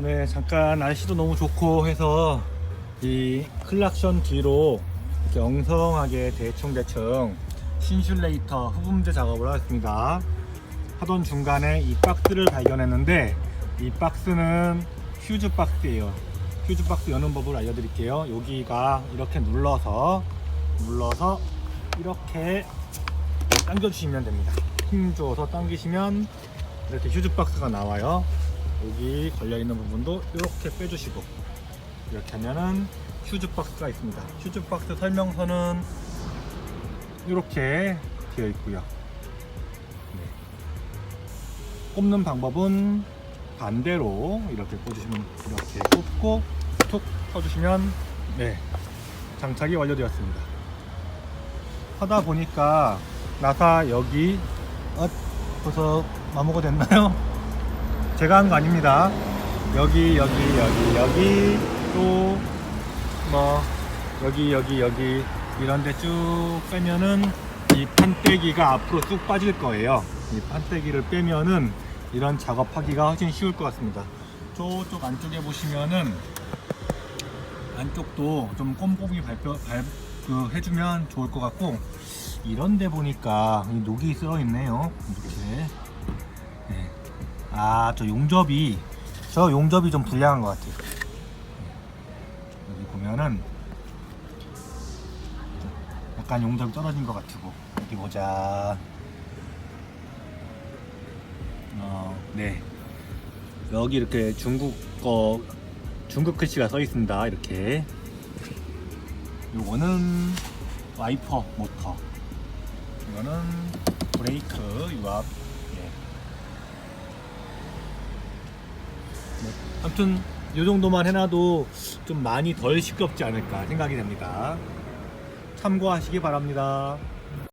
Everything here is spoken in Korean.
네, 잠깐 날씨도 너무 좋고 해서 이 클락션 뒤로 이렇게 엉성하게 대충대충 신슐레이터 흡음재 작업을 하였습니다. 하던 중간에 이 박스를 발견했는데 이 박스는 휴즈 박스예요. 휴즈 박스 여는 법을 알려드릴게요. 여기가 이렇게 눌러서 눌러서 이렇게 당겨주시면 됩니다. 힘 줘서 당기시면 이렇게 휴즈 박스가 나와요. 여기 걸려 있는 부분도 이렇게 빼주시고 이렇게 하면은 휴즈 박스가 있습니다. 휴즈 박스 설명서는 이렇게 되어 있고요. 네. 꼽는 방법은 반대로 이렇게 꽂으시면 이렇게 꽂고 툭 쳐주시면 네 장착이 완료되었습니다. 하다 보니까 나사 여기 어, 벌써 마모가 됐나요? 제가 한 거 아닙니다. 여기 여기 여기 여기 또 뭐 여기 여기 여기 이런데 쭉 빼면은 이 판때기가 앞으로 쭉 빠질 거예요. 이 판때기를 빼면은 이런 작업하기가 훨씬 쉬울 것 같습니다. 저쪽 안쪽에 보시면은 안쪽도 좀 꼼꼼히 발표 발, 그 해주면 좋을 것 같고 이런데 보니까 이 녹이 쓰여 있네요. 이렇게. 네. 아, 저 용접이 저 용접이 좀 불량한 것 같아요. 네. 여기 보면은 약간 용접이 떨어진 것 같고 여기 보자. 어, 네. 여기 이렇게 중국 거 중국 글씨가 써 있습니다. 이렇게. 요거는 와이퍼 모터. 이거는 브레이크 유압. 예. 네. 아무튼 이 정도만 해놔도 좀 많이 덜 시끄럽지 않을까 생각이 됩니다. 참고하시기 바랍니다.